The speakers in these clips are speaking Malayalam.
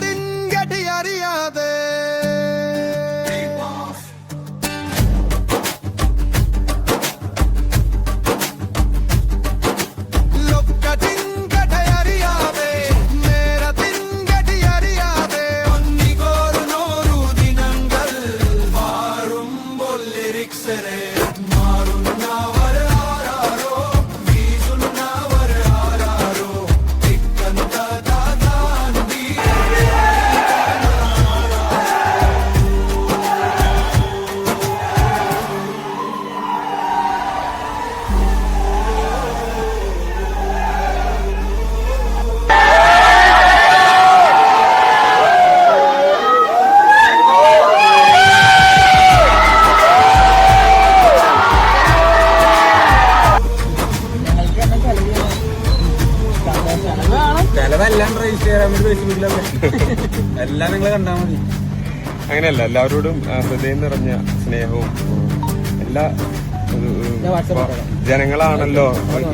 திங்கடி அறியாதே Lyrics in it. ചെലവെല്ലാം എല്ലാം നിങ്ങൾ കണ്ടാൽ മതി. അങ്ങനെയല്ല എല്ലാവരോടും ഹൃദയം നിറഞ്ഞ സ്നേഹവും എല്ലാ ജനങ്ങളാണല്ലോ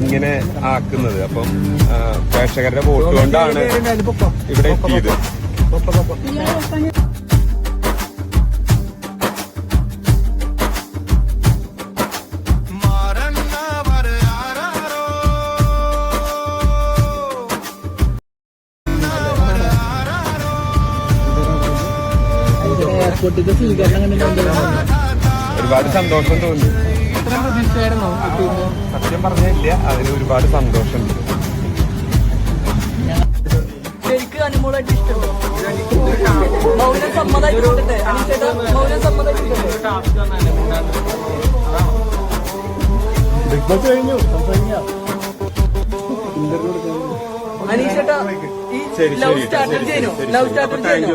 ഇങ്ങനെ ആക്കുന്നത്. അപ്പം പ്രേക്ഷകരുടെ വോട്ട് കൊണ്ടാണ് ഇവിടെ എത്തിയത്. സ്വീകരണം കണ്ടിട്ടുണ്ടോ ഒരുപാട് സന്തോഷം തോന്നി. സത്യം പറഞ്ഞില്ല അതിൽ ഒരുപാട് സന്തോഷമുണ്ട്. ശരിക്കും അനുമോളായിട്ട് മൗനം അനീഷേട്ടാ മൗനം ഈ ലവ് സ്റ്റാർട്ടർ ചെയ്യുന്നു ലവ് സ്റ്റാർട്ടർ ചെയ്യുന്നു